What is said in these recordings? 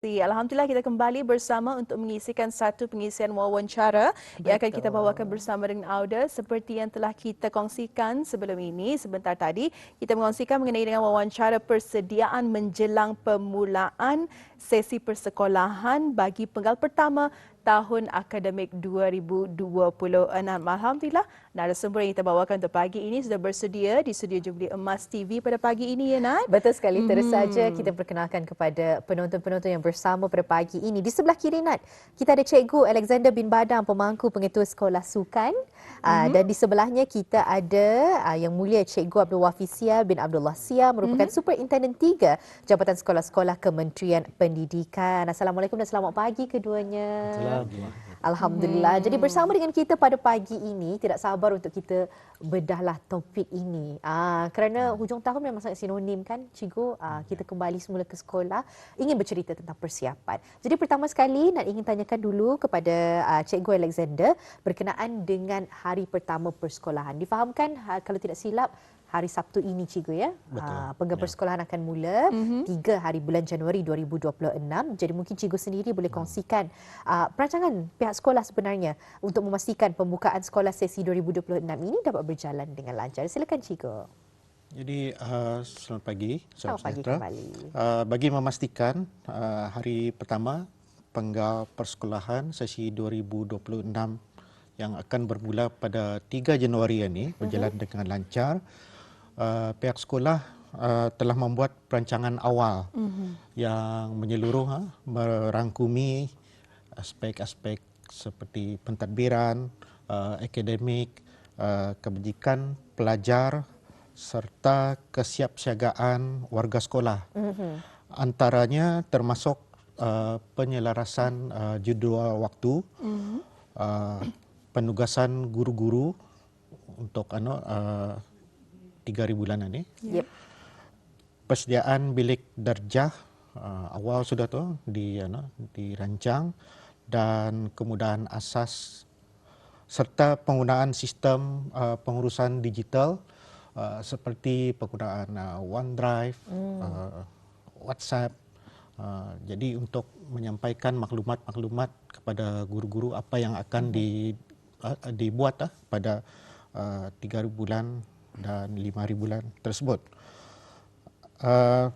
Alhamdulillah kita kembali bersama untuk mengisikan satu pengisian wawancara Betul. yang akan kita bawakan bersama dengan Auda seperti yang telah kita kongsikan sebelum ini sebentar tadi kita mengongsikan mengenai dengan wawancara persediaan menjelang permulaan sesi persekolahan bagi penggal pertama tahun akademik 2026. Alhamdulillah, narasumber yang kita bawakan untuk pagi ini sudah bersedia di studio Jubilee Emas TV pada pagi ini, ya Nat? Betul sekali. Terus hmm. saja kita perkenalkan kepada penonton-penonton yang bersama pada pagi ini. Di sebelah kiri, Nat, kita ada Cikgu Alexander bin Badang, pemangku pengetua Sekolah Sukan. Hmm. dan di sebelahnya kita ada uh, Yang Mulia Cikgu Abdul Wafisia bin Abdullah Sia, merupakan hmm. Superintendent 3 Jabatan Sekolah-Sekolah Kementerian Pendidikan. Assalamualaikum dan selamat pagi keduanya. Assalamualaikum. Alhamdulillah. Hmm. Jadi bersama dengan kita pada pagi ini tidak sabar untuk kita bedahlah topik ini. Ah kerana hujung tahun memang sangat sinonim kan cikgu ah, kita kembali semula ke sekolah ingin bercerita tentang persiapan. Jadi pertama sekali nak ingin tanyakan dulu kepada ah, cikgu Alexander berkenaan dengan hari pertama persekolahan. Difahamkan ha, kalau tidak silap hari Sabtu ini cikgu ya. Betul. Uh, penggal ya. persekolahan akan mula mm-hmm. 3 hari bulan Januari 2026. Jadi mungkin cikgu sendiri boleh kongsikan uh, perancangan pihak sekolah sebenarnya untuk memastikan pembukaan sekolah sesi 2026 ini dapat berjalan dengan lancar. Silakan cikgu. Jadi uh, selamat pagi. Selamat pagi kembali. Uh, bagi memastikan uh, hari pertama penggal persekolahan sesi 2026 yang akan bermula pada 3 Januari ini berjalan uh-huh. dengan lancar uh, pihak sekolah uh, telah membuat perancangan awal mm-hmm. yang menyeluruh uh, merangkumi aspek-aspek seperti pentadbiran, uh, akademik, uh, kebajikan pelajar serta kesiapsiagaan warga sekolah. Mm-hmm. Antaranya termasuk uh, penyelarasan uh, jadual waktu, mm-hmm. uh, penugasan guru-guru untuk ano, uh, 3000 bulanan ni. Yep. Persediaan bilik darjah uh, awal sudah tu di ano dirancang dan kemudahan asas serta penggunaan sistem uh, pengurusan digital uh, seperti penggunaan uh, OneDrive, mm. uh, WhatsApp. Uh, jadi untuk menyampaikan maklumat-maklumat kepada guru-guru apa yang akan mm. di uh, dibuat uh, pada uh, 3000 bulan dan lima hari bulan tersebut. Uh,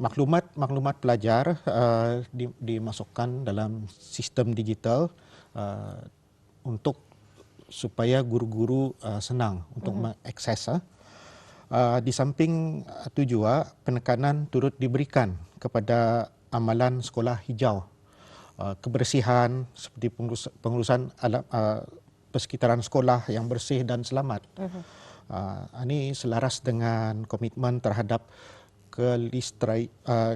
maklumat maklumat pelajar uh, di, dimasukkan dalam sistem digital uh, untuk supaya guru-guru uh, senang untuk uh-huh. mengakses. Uh. Uh, di samping itu juga penekanan turut diberikan kepada amalan sekolah hijau, uh, kebersihan seperti pengurusan alam, uh, persekitaran sekolah yang bersih dan selamat. Uh-huh. Uh, ini selaras dengan komitmen terhadap uh,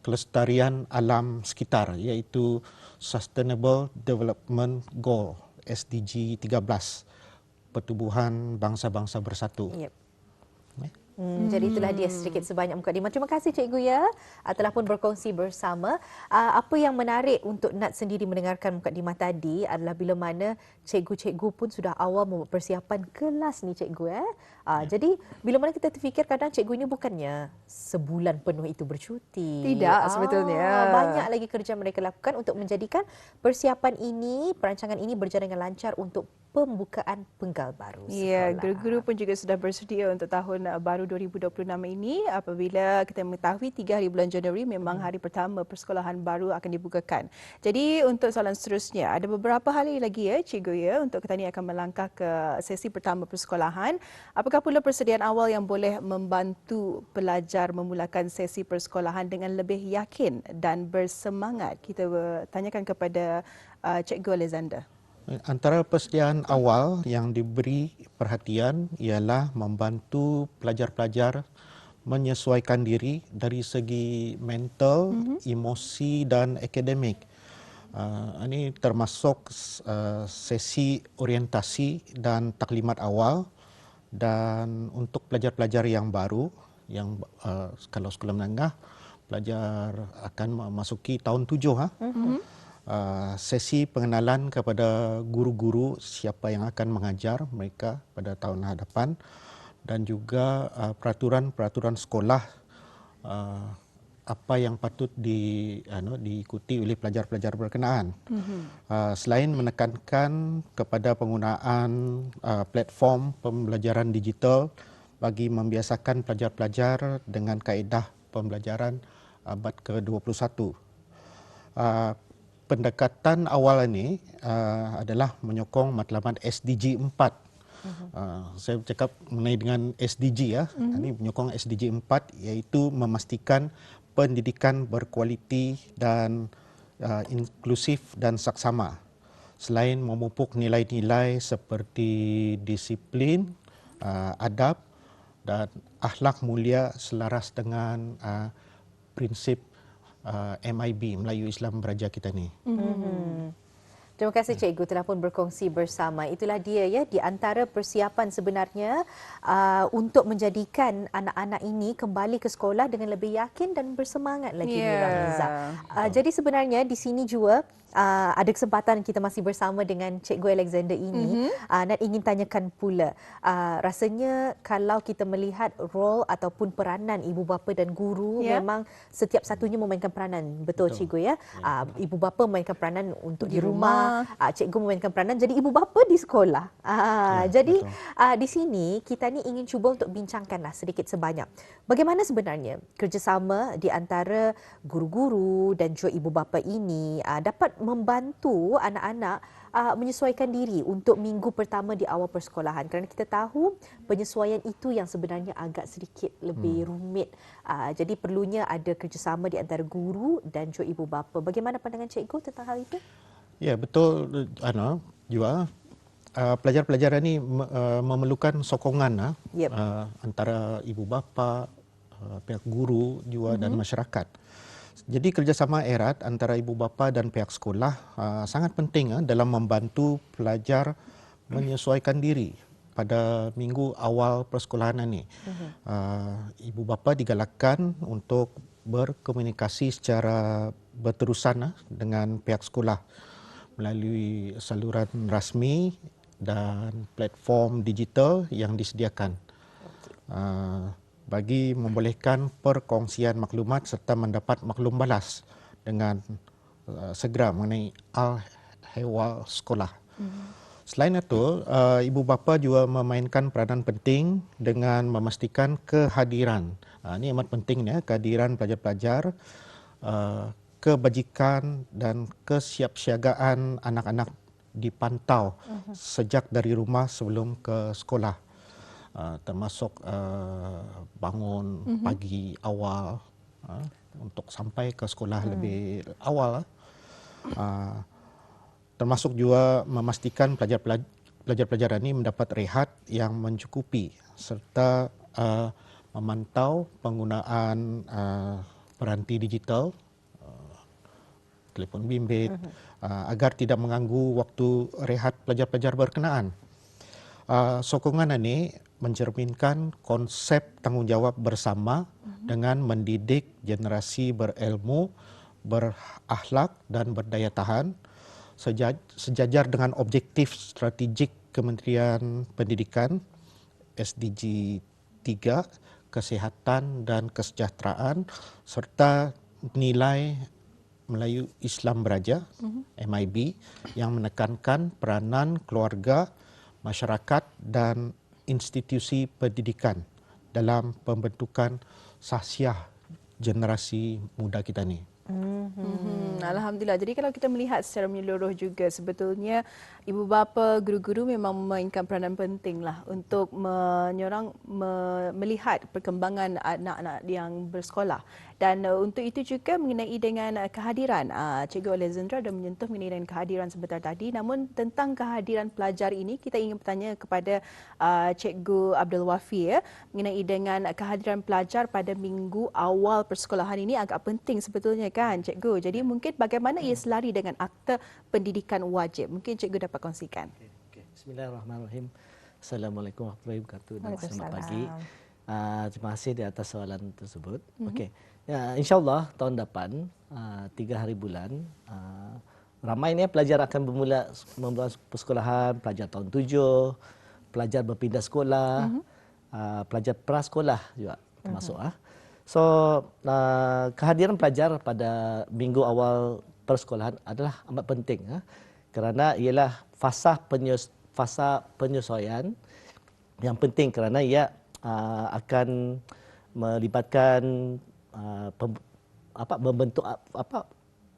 kelestarian alam sekitar iaitu Sustainable Development Goal SDG 13 pertubuhan bangsa-bangsa bersatu. Yep. Hmm, jadi itulah dia sedikit sebanyak mukadimah. Terima kasih Cikgu ya uh, telah pun berkongsi bersama. Uh, apa yang menarik untuk Nat sendiri mendengarkan mukadimah tadi adalah bila mana cikgu-cikgu pun sudah awal membuat persiapan kelas ni Cikgu. Eh. Uh, ya. Jadi bila mana kita terfikir kadang cikgu ini bukannya sebulan penuh itu bercuti. Tidak uh, sebetulnya. Banyak lagi kerja mereka lakukan untuk menjadikan persiapan ini, perancangan ini berjalan dengan lancar untuk pembukaan penggal baru sekolah. Ya, guru-guru pun juga sudah bersedia untuk tahun baru 2026 ini apabila kita mengetahui 3 hari bulan Januari memang hmm. hari pertama persekolahan baru akan dibukakan. Jadi untuk soalan seterusnya, ada beberapa hari lagi ya Cikgu ya untuk kita ni akan melangkah ke sesi pertama persekolahan. Apakah pula persediaan awal yang boleh membantu pelajar memulakan sesi persekolahan dengan lebih yakin dan bersemangat? Kita tanyakan kepada uh, Cikgu Alexander. Antara persediaan awal yang diberi perhatian ialah membantu pelajar-pelajar menyesuaikan diri dari segi mental, mm-hmm. emosi dan akademik. Uh, ini termasuk uh, sesi orientasi dan taklimat awal dan untuk pelajar-pelajar yang baru yang uh, kalau sekolah menengah pelajar akan memasuki tahun tujuh ha. Mm-hmm. Uh, sesi pengenalan kepada guru-guru siapa yang akan mengajar mereka pada tahun hadapan dan juga uh, peraturan-peraturan sekolah uh, apa yang patut di ano, diikuti oleh pelajar-pelajar berkenaan. Mm-hmm. Uh, selain menekankan kepada penggunaan uh, platform pembelajaran digital bagi membiasakan pelajar-pelajar dengan kaedah pembelajaran abad ke-21. Uh, pendekatan awal ini uh, adalah menyokong matlamat SDG 4 Uh, saya cakap mengenai dengan SDG ya. Uh-huh. Ini menyokong SDG 4 iaitu memastikan pendidikan berkualiti dan uh, inklusif dan saksama. Selain memupuk nilai-nilai seperti disiplin, uh, adab dan akhlak mulia selaras dengan uh, prinsip uh, MIB Melayu Islam Beraja kita ni. Uh-huh. Terima kasih Cikgu telah pun berkongsi bersama. Itulah dia ya di antara persiapan sebenarnya uh, untuk menjadikan anak-anak ini kembali ke sekolah dengan lebih yakin dan bersemangat lagi yeah. Uh, jadi sebenarnya di sini juga uh, ada kesempatan kita masih bersama dengan Cikgu Alexander ini mm-hmm. uh, dan ingin tanyakan pula uh, rasanya kalau kita melihat role ataupun peranan ibu bapa dan guru yeah. memang setiap satunya memainkan peranan betul, betul. Cikgu ya uh, ibu bapa memainkan peranan untuk di, di rumah, rumah. Uh, Cikgu memainkan peranan jadi ibu bapa di sekolah uh, yeah, jadi uh, di sini kita ni ingin cuba untuk bincangkanlah sedikit sebanyak bagaimana sebenarnya kerjasama di antara guru-guru dan juga ibu bapa ini uh, dapat membantu anak-anak uh, menyesuaikan diri untuk minggu pertama di awal persekolahan kerana kita tahu penyesuaian itu yang sebenarnya agak sedikit lebih hmm. rumit. Uh, jadi perlunya ada kerjasama di antara guru dan juga ibu bapa. Bagaimana pandangan cikgu tentang hal itu? Ya, betul Ana juga uh, pelajar-pelajar ini uh, memerlukan sokongan uh, yep. uh, antara ibu bapa, uh, pihak guru juga mm-hmm. dan masyarakat. Jadi kerjasama erat antara ibu bapa dan pihak sekolah uh, sangat penting uh, dalam membantu pelajar menyesuaikan diri pada minggu awal persekolahan ini. Uh, ibu bapa digalakkan untuk berkomunikasi secara berterusan uh, dengan pihak sekolah melalui saluran rasmi dan platform digital yang disediakan. Uh, bagi membolehkan perkongsian maklumat serta mendapat maklum balas dengan uh, segera mengenai al-hewal sekolah. Selain itu, uh, ibu bapa juga memainkan peranan penting dengan memastikan kehadiran. Uh, ini amat penting ya, kehadiran pelajar-pelajar, uh, kebajikan dan kesiapsiagaan anak-anak dipantau uh-huh. sejak dari rumah sebelum ke sekolah. Uh, termasuk uh, bangun mm-hmm. pagi awal uh, untuk sampai ke sekolah mm. lebih awal uh, termasuk juga memastikan pelajar-pelajar ini mendapat rehat yang mencukupi serta uh, memantau penggunaan uh, peranti digital uh, telefon bimbit mm-hmm. uh, agar tidak mengganggu waktu rehat pelajar-pelajar berkenaan. Uh, sokongan ini mencerminkan konsep tanggungjawab bersama uh-huh. dengan mendidik generasi berilmu, berakhlak dan berdaya tahan sejajar dengan objektif strategik Kementerian Pendidikan SDG 3 kesehatan dan kesejahteraan serta nilai Melayu Islam Beraja uh-huh. MIB yang menekankan peranan keluarga, masyarakat dan institusi pendidikan dalam pembentukan sahsiah generasi muda kita ni. Mm-hmm. Alhamdulillah. Jadi kalau kita melihat secara menyeluruh juga sebetulnya ibu bapa, guru-guru memang memainkan peranan penting lah untuk menyorang me, melihat perkembangan anak-anak yang bersekolah dan uh, untuk itu juga mengenai dengan uh, kehadiran uh, Cikgu Alexandra dan menyentuh mengenai dengan kehadiran sebentar tadi. Namun tentang kehadiran pelajar ini kita ingin bertanya kepada uh, Cikgu Abdul Wafi ya, mengenai dengan kehadiran pelajar pada minggu awal persekolahan ini agak penting sebetulnya kan Cikgu. Jadi mungkin bagaimana ia selari dengan akta pendidikan wajib. Mungkin Cikgu dapat kongsikan. Okay, okay. Bismillahirrahmanirrahim. Assalamualaikum warahmatullahi wabarakatuh dan selamat pagi. Uh, terima kasih di atas soalan tersebut. Mm-hmm. Okey. Ya, InsyaAllah tahun depan, uh, tiga hari bulan, uh, ramai ni pelajar akan bermula memulai persekolahan, pelajar tahun tujuh, pelajar berpindah sekolah, uh-huh. uh, pelajar prasekolah juga termasuk. Uh-huh. Uh. So uh, kehadiran pelajar pada minggu awal persekolahan adalah amat penting ha? kerana ialah fasa penyus, fasa penyesuaian yang penting kerana ia uh, akan melibatkan uh, pem, apa membentuk apa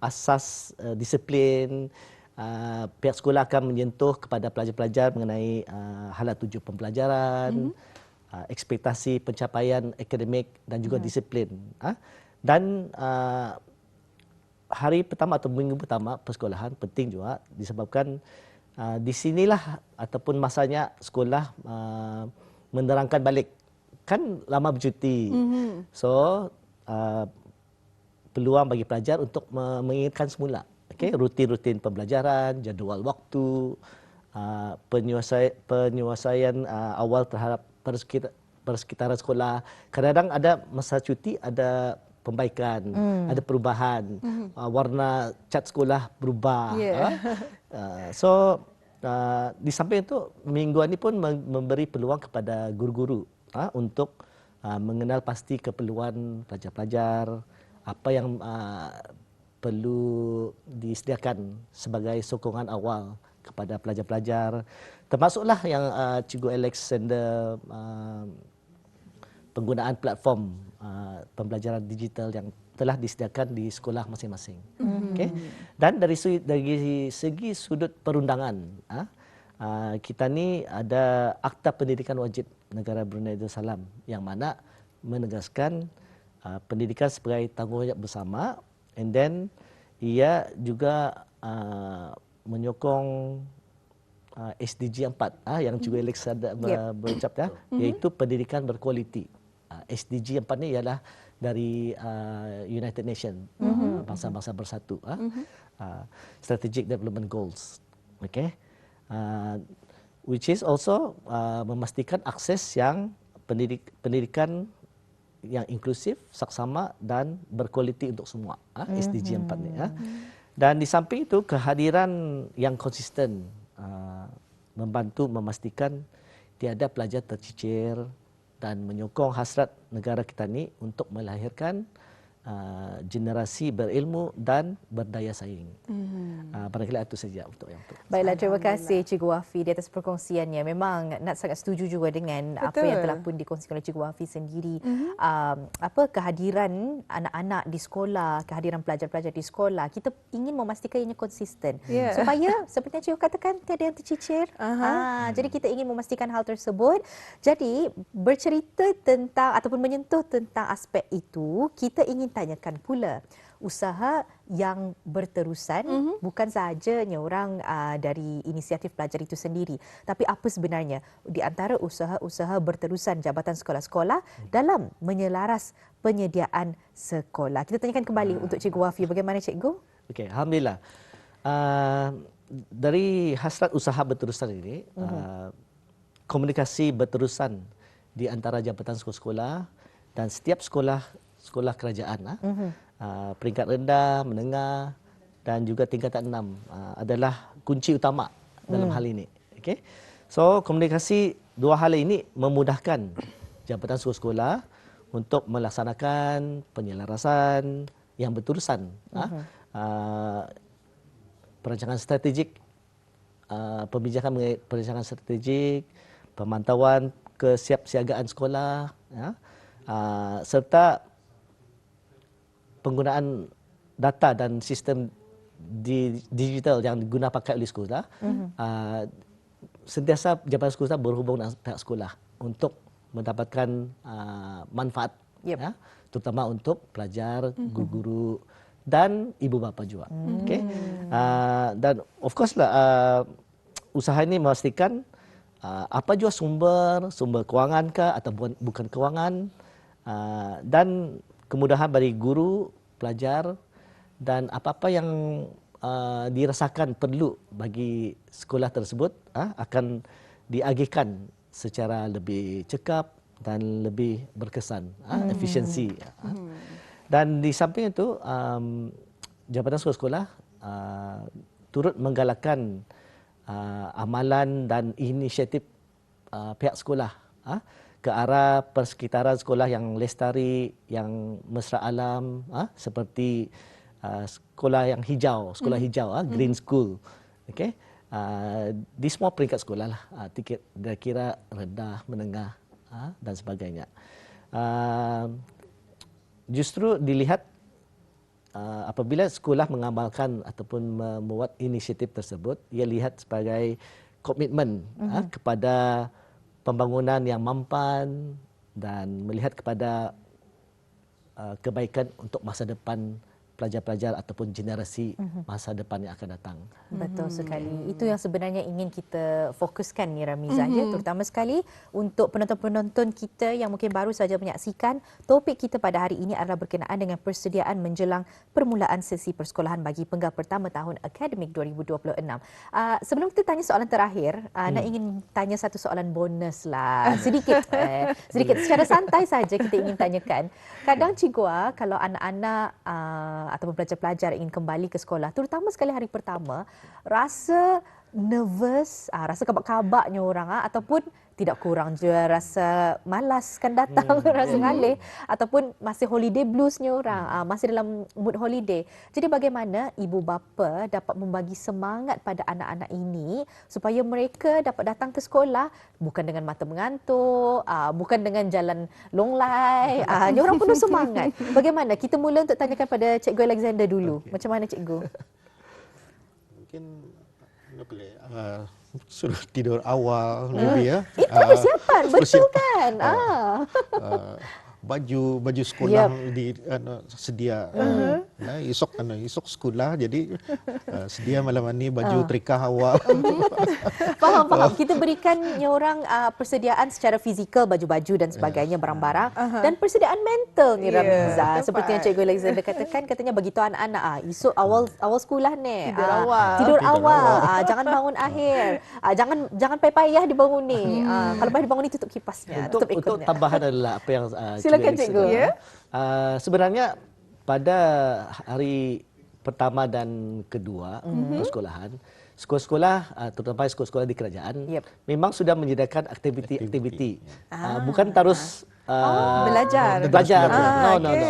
asas uh, disiplin uh, pihak sekolah akan menyentuh kepada pelajar-pelajar mengenai uh, halat tuju pembelajaran mm-hmm. uh, ekspektasi pencapaian akademik dan juga mm-hmm. disiplin uh, dan uh, hari pertama atau minggu pertama persekolahan penting juga disebabkan uh, di sinilah ataupun masanya sekolah uh, menerangkan balik kan lama bercuti. Mm-hmm. So uh, peluang bagi pelajar untuk mengingatkan semula. Okay, rutin-rutin pembelajaran, jadual waktu, uh, penyuasai, penyuasaian uh, awal terhadap persekitaran sekolah. Kadang-kadang ada masa cuti, ada pembaikan, mm. ada perubahan, mm-hmm. uh, warna cat sekolah berubah. Yeah. Uh, so uh, di samping itu minggu ini pun memberi peluang kepada guru-guru uh, untuk uh, mengenal pasti keperluan pelajar-pelajar, apa yang uh, perlu disediakan sebagai sokongan awal kepada pelajar-pelajar. Termasuklah yang uh, Cikgu Alexander uh, penggunaan platform uh, pembelajaran digital yang telah disediakan di sekolah masing-masing. Mm-hmm. Okay? Dan dari segi, dari segi sudut perundangan, uh, kita ni ada Akta Pendidikan Wajib negara Brunei Darussalam yang mana menegaskan uh, pendidikan sebagai tanggungjawab bersama and then ia juga uh, menyokong uh, SDG 4 uh, yang juga mm-hmm. Alex ada yep. berucap ya mm-hmm. iaitu pendidikan berkualiti. Uh, SDG 4 ni ialah dari uh, United Nations mm-hmm. bangsa-bangsa bersatu uh, mm-hmm. uh, strategic development goals. Okay. Uh, which is also uh, memastikan akses yang pendidik, pendidikan yang inklusif, saksama dan berkualiti untuk semua. Uh, SDG 4 ni. Uh. Dan di samping itu kehadiran yang konsisten uh, membantu memastikan tiada pelajar tercicir dan menyokong hasrat negara kita ni untuk melahirkan uh, generasi berilmu dan berdaya saing. Hmm. Uh, barangkali itu saja untuk yang itu. Baiklah, terima kasih Cikgu Wafi di atas perkongsiannya. Memang nak sangat setuju juga dengan Betul. apa yang telah pun dikongsikan oleh Cikgu Wafi sendiri. Hmm. Um, apa kehadiran anak-anak di sekolah, kehadiran pelajar-pelajar di sekolah, kita ingin memastikan ianya konsisten. Yeah. Supaya seperti yang Cikgu katakan, tiada yang tercicir. Uh-huh. Ah, jadi kita ingin memastikan hal tersebut. Jadi bercerita tentang ataupun menyentuh tentang aspek itu, kita ingin tanyakan pula usaha yang berterusan mm-hmm. bukan sahajanya orang uh, dari inisiatif pelajar itu sendiri tapi apa sebenarnya di antara usaha-usaha berterusan jabatan sekolah-sekolah mm. dalam menyelaras penyediaan sekolah kita tanyakan kembali uh. untuk cikgu Wafi bagaimana cikgu okey alhamdulillah uh, dari hasrat usaha berterusan ini mm-hmm. uh, komunikasi berterusan di antara jabatan sekolah-sekolah dan setiap sekolah sekolah kerajaan uh, peringkat rendah, menengah dan juga tingkatan enam uh, adalah kunci utama dalam uh hal ini. Okay? So komunikasi dua hal ini memudahkan jabatan sekolah-sekolah untuk melaksanakan penyelarasan yang berterusan. Uh-huh. Uh, perancangan strategik, uh, pembijakan perancangan strategik, pemantauan kesiapsiagaan sekolah, ya, uh, serta penggunaan data dan sistem di digital yang digunakan pakai oleh sekolah mm-hmm. uh, sentiasa jabatan sekolah berhubung dengan pihak sekolah untuk mendapatkan uh, manfaat yep. ya terutama untuk pelajar mm-hmm. guru-guru dan ibu bapa juga mm-hmm. okey uh, dan of course lah uh, usaha ini memastikan uh, apa juga sumber sumber kewangan ke atau bukan kewangan uh, dan kemudahan bagi guru, pelajar dan apa-apa yang uh, dirasakan perlu bagi sekolah tersebut uh, akan diagihkan secara lebih cekap dan lebih berkesan, uh, hmm. efisiensi. Uh. Hmm. Dan di samping itu, um, Jabatan Sekolah-Sekolah uh, turut menggalakkan uh, amalan dan inisiatif uh, pihak sekolah uh, ke arah persekitaran sekolah yang lestari, yang mesra alam, ah, seperti uh, sekolah yang hijau, sekolah mm. hijau, ah, green school. Okay. Uh, di semua peringkat sekolah lah, uh, tiket kira rendah, menengah uh, dan sebagainya. Uh, justru dilihat uh, apabila sekolah mengamalkan ataupun membuat inisiatif tersebut, ia lihat sebagai komitmen mm-hmm. uh, kepada pembangunan yang mampan dan melihat kepada uh, kebaikan untuk masa depan pelajar-pelajar ataupun generasi mhm. masa depan yang akan datang. Betul hmm. sekali. Itu yang sebenarnya ingin kita fokuskan ni Ramiza hmm. ya, terutama sekali untuk penonton-penonton kita yang mungkin baru saja menyaksikan topik kita pada hari ini adalah berkenaan dengan persediaan menjelang permulaan sesi persekolahan bagi penggal pertama tahun akademik 2026. Uh, sebelum kita tanya soalan terakhir, uh, hmm. nak ingin tanya satu soalan bonus lah. Sedikit eh, sedikit secara santai saja kita ingin tanyakan. Kadang cikgu kalau anak-anak uh, ataupun pelajar-pelajar ingin kembali ke sekolah, terutama sekali hari pertama, rasa nervous, ah, rasa kabak-kabaknya orang ah, ataupun tidak kurang je rasa malas kan datang, hmm. rasa ngalih ataupun masih holiday bluesnya orang, ah, masih dalam mood holiday. Jadi bagaimana ibu bapa dapat membagi semangat pada anak-anak ini supaya mereka dapat datang ke sekolah bukan dengan mata mengantuk, ah, bukan dengan jalan long lai, ah, orang penuh semangat. Bagaimana? Kita mula untuk tanyakan pada Cikgu Alexander dulu. Okay. Macam mana Cikgu? Mungkin uh, suruh tidur awal uh, lebih ya. Itu uh, persiapan, betul kan? Uh, ah. Uh, baju baju sekolah yep. di uh, sedia uh-huh. uh, esok uh, esok sekolah jadi uh, sedia malam ni baju uh. trika awal faham faham kita berikan orang uh, persediaan secara fizikal baju-baju dan sebagainya yeah. barang-barang uh-huh. dan persediaan mental ni yeah. Ramiza seperti yang cikgu Alexander katakan katanya bagi tu anak-anak ah esok awal awal sekolah ni tidur uh, awal tidur, tidur awal, awal. Uh, jangan bangun akhir uh, jangan jangan payah-payah dibangun ni hmm. uh, kalau payah dibangun ni tutup kipasnya untuk, tutup untuk tambahan adalah apa yang uh, Silakan cikgu. Ya. Uh, sebenarnya pada hari pertama dan kedua mm-hmm. persekolahan, sekolah-sekolah uh, terutama sekolah-sekolah di kerajaan yep. memang sudah menyediakan aktiviti-aktiviti. Ah. Uh, bukan terus uh, oh, belajar. Belajar. Ah, no, no, no.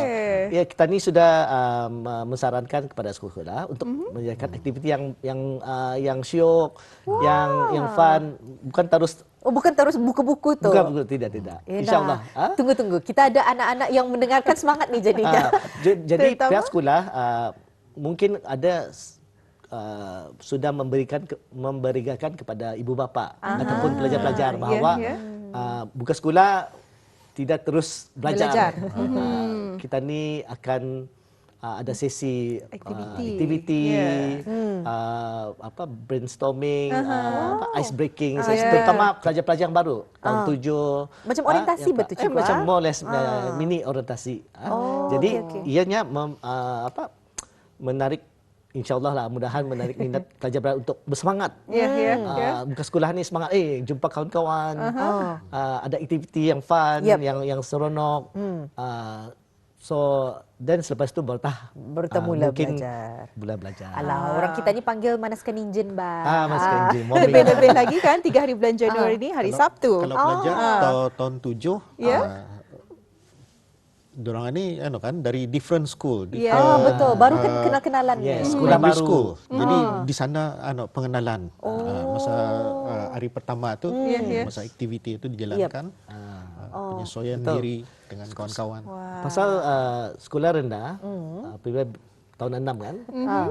Ya, kita ni sudah um, mensarankan kepada sekolah-sekolah untuk mm-hmm. menyediakan aktiviti yang yang uh, yang syok, wow. yang yang fun, bukan terus Oh bukan terus buku-buku tu. Bukan buku tidak tidak. Eh, Insya-Allah. Ha? Tunggu tunggu. Kita ada anak-anak yang mendengarkan semangat ni jadinya. Uh, jadi pihak sekolah uh, mungkin ada uh, sudah memberikan ke, memberikan kepada ibu bapa ataupun pelajar-pelajar ya, bahawa yeah, yeah. Uh, buka sekolah tidak terus belajar. belajar. Uh, kita ni akan uh, ada sesi aktiviti, uh, aktiviti yeah. hmm. uh, apa brainstorming, uh-huh. uh, apa ice breaking, uh, yeah. terutama pelajar-pelajar yang baru tahun uh. tujuh. Macam orientasi uh, betul cikgu? Eh, macam more less uh. Uh, mini orientasi. Uh. Oh, Jadi okay, okay. ianya mem, uh, apa menarik InsyaAllah lah mudahan menarik minat pelajar untuk bersemangat. Yeah, yeah, uh, yeah. Buka sekolah ni semangat. Eh, jumpa kawan-kawan. Uh-huh. Uh, ada aktiviti yang fun, yep. yang yang seronok. Hmm. Uh, So dan selepas tu baru tah bertemu uh, mungkin belajar. Mula belajar. Alah, ah. orang kita ni panggil manaskan enjin ba. Ah, manaskan ah. enjin. Lebih-lebih lagi kan tiga hari bulan Januari ah. ni hari kalau, Sabtu. Kalau belajar ah. tahun tujuh, yeah. uh, Dorang ni anu kan dari different school. Ya, yeah. oh, betul. Baru uh, kenal-kenalan yes, sekolah baru. School. Hmm. Jadi di sana anu pengenalan. Oh. Uh, masa uh, hari pertama tu hmm. masa aktiviti itu dijalankan. Yep. Uh, oh. penyesuaian betul. diri dengan kawan-kawan. Wow. Pasal uh, sekolah rendah, mm. uh, tahun 6 kan, mm-hmm.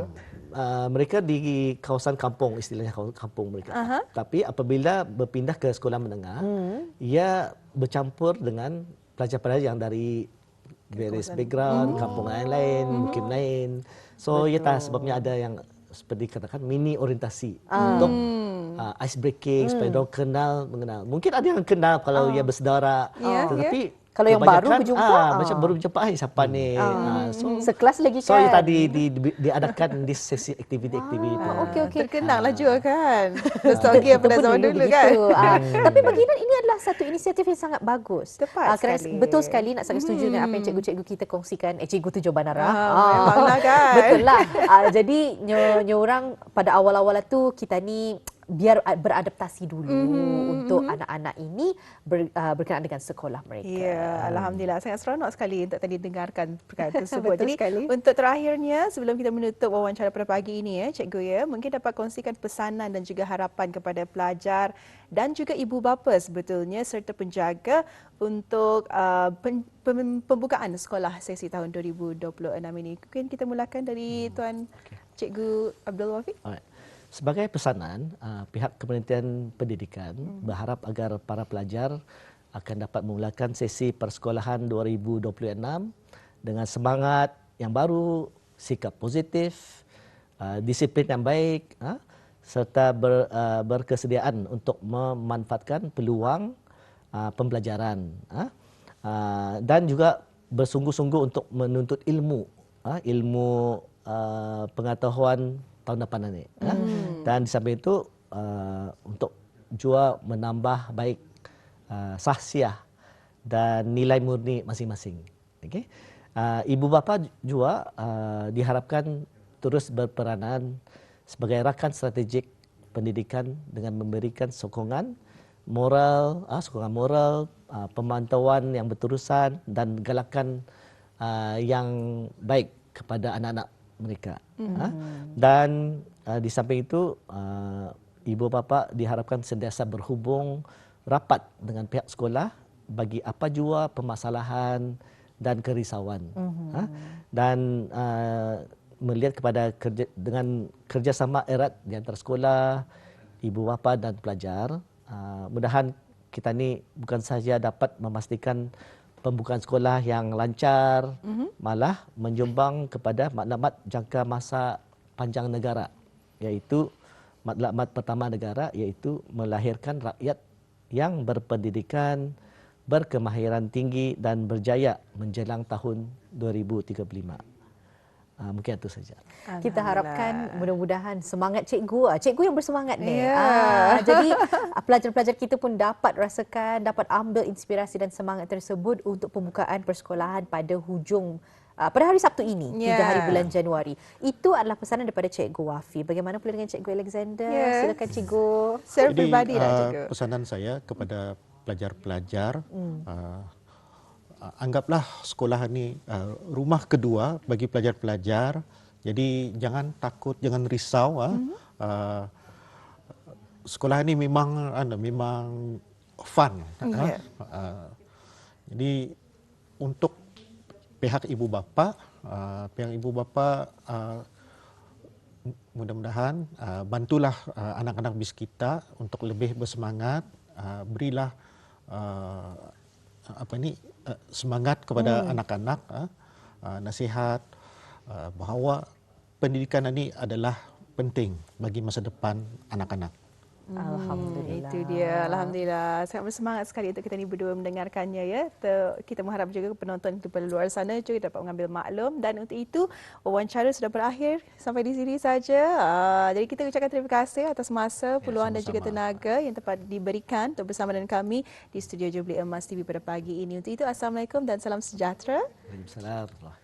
uh, mereka di kawasan kampung, istilahnya kampung mereka. Uh-huh. Tapi apabila berpindah ke sekolah menengah, mm. ia bercampur dengan pelajar-pelajar yang dari various background, mm. kampung lain-lain, mm. mungkin lain. So, Betul. ya tak sebabnya ada yang seperti katakan mini orientasi uh. untuk uh, ice breaking mm. supaya hmm. orang kenal mengenal. Mungkin ada yang kenal kalau uh. ia bersaudara, yeah, tetapi yeah. Kalau yang baru berjumpa ah, ah. macam baru berjumpa ai siapa ni ah. ah. so sekelas lagi kan so tadi di, di, diadakan di sesi aktiviti-aktiviti ah. ah. okey okey terkenal lah juga kan nostalgia pada zaman dulu kan ah. tapi bagi ini adalah satu inisiatif yang sangat bagus tepat ah, sekali betul sekali nak sangat setuju hmm. dengan apa yang cikgu-cikgu kita kongsikan eh cikgu tujuh bandara ah, ah. kan betul lah ah, jadi nyo, nyo orang pada awal-awal tu kita ni biar beradaptasi dulu mm-hmm. untuk anak-anak ini ber, uh, berkenaan dengan sekolah mereka. Ya, Alhamdulillah. Sangat seronok sekali untuk tadi dengarkan perkara tersebut. Jadi, sekali. untuk terakhirnya, sebelum kita menutup wawancara pada pagi ini, ya, Cikgu, ya, mungkin dapat kongsikan pesanan dan juga harapan kepada pelajar dan juga ibu bapa sebetulnya serta penjaga untuk uh, pen, pem, pembukaan sekolah sesi tahun 2026 ini. Mungkin kita mulakan dari Tuan Cikgu Abdul Wafiq. Alright. Sebagai pesanan, uh, pihak Kementerian Pendidikan hmm. berharap agar para pelajar akan dapat memulakan sesi persekolahan 2026 dengan semangat yang baru, sikap positif, uh, disiplin yang baik, uh, serta ber, uh, berkesediaan untuk memanfaatkan peluang uh, pembelajaran uh, uh, dan juga bersungguh-sungguh untuk menuntut ilmu, uh, ilmu uh, pengetahuan tahun depan ini. ya. Dan di samping itu uh, untuk juga menambah baik uh, sahsiah dan nilai murni masing-masing. Okey. Uh, ibu bapa juga uh, diharapkan terus berperanan sebagai rakan strategik pendidikan dengan memberikan sokongan moral, uh, sokongan moral, uh, pemantauan yang berterusan dan galakan uh, yang baik kepada anak-anak mereka. Ha? Dan uh, di samping itu uh, ibu bapa diharapkan sentiasa berhubung rapat dengan pihak sekolah bagi apa jua permasalahan dan kerisauan. Ha? Dan uh, melihat kepada kerja dengan kerjasama erat di antara sekolah, ibu bapa dan pelajar, uh, mudahan kita ni bukan sahaja dapat memastikan pembukaan sekolah yang lancar, mm-hmm. malah menjumbang kepada maklumat jangka masa panjang negara, iaitu maklumat pertama negara, iaitu melahirkan rakyat yang berpendidikan, berkemahiran tinggi dan berjaya menjelang tahun 2035. Uh, mungkin itu saja. Kita harapkan mudah-mudahan semangat cikgu, ah, cikgu yang bersemangat ni. Ya. Ah, jadi ah, pelajar-pelajar kita pun dapat rasakan, dapat ambil inspirasi dan semangat tersebut untuk pembukaan persekolahan pada hujung ah, pada hari Sabtu ini, Ya. 3 hari bulan Januari. Itu adalah pesanan daripada Cikgu Wafi. Bagaimana pula dengan Cikgu Alexander? Ya. Silakan Cikgu. Secara Jadi peribadi lah, uh, Cikgu. pesanan saya kepada pelajar-pelajar uh, uh, anggaplah sekolah ini uh, rumah kedua bagi pelajar-pelajar. Jadi jangan takut, jangan risau. ah. Hmm. Uh, sekolah ini memang anu memang fun. ah. Ya. Uh, jadi untuk pihak ibu bapa, uh, pihak ibu bapa uh, mudah-mudahan uh, bantulah uh, anak-anak bis kita untuk lebih bersemangat, uh, berilah uh, apa ini uh, semangat kepada Hmm. anak-anak, uh, uh, nasihat uh, bahawa pendidikan ini adalah penting bagi masa depan anak-anak. Alhamdulillah. Itu dia. Alhamdulillah. Sangat bersemangat sekali untuk kita ni berdua mendengarkannya ya. Kita mengharap juga penonton di luar sana juga dapat mengambil maklum dan untuk itu wawancara sudah berakhir sampai di sini saja. Uh, jadi kita ucapkan terima kasih atas masa, peluang dan juga tenaga yang tepat diberikan untuk bersama dengan kami di studio Jubilee Emas TV pada pagi ini. Untuk itu Assalamualaikum dan salam sejahtera. Waalaikumsalam.